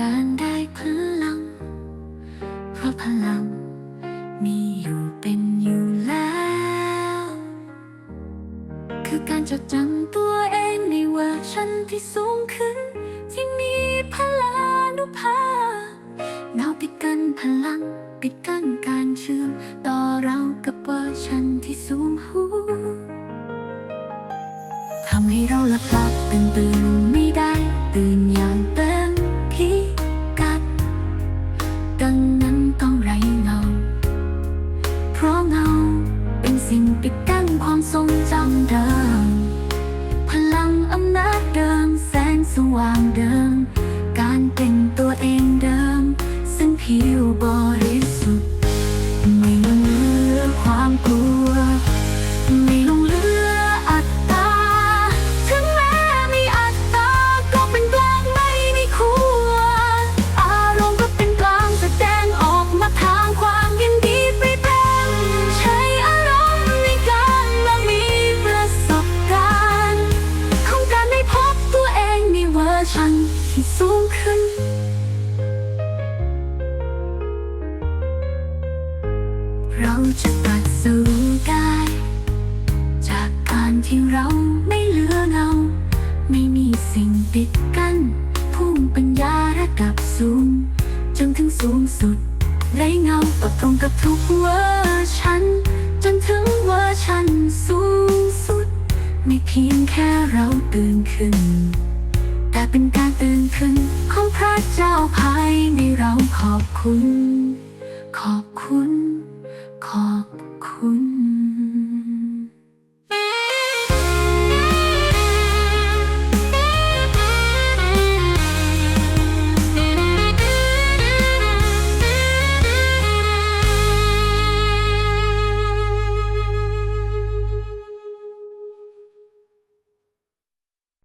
การได้พลัง เพราะพลัง มีอยู่เป็นอยู่แล้ว คือการจดจำตัวเองในเวอร์ชันที่สูงขึ้น ที่มีพลานุภาพเงาปิดกั้นพลัง ปิดกั้นการเชื่อมต่อเรากับเวอร์ชันที่สูงหูทำให้เราหลับหลับตื่นตื่นไม่ได้ตื่นอย่าง เป็นสิ่งปิ ทันที่สูงขึ้น เราจะตัดสู้ได้ จากการที่เราไม่เหลือเงา ไม่มีสิ่งปิดกั้นพุ่งปัญญาระดับสูง จนถึงสูงสุดไร้เงาตกตรงกับทุกเวอร์ชัน จนถึงเวอร์ชันสูงสุด ไม่เพียงแค่เราตื่นขึ้น แต่เป็นการตื่นขึ้นของพระเจ้าภายในเราขอบคุณ ขอบคุณ ขอบคุณ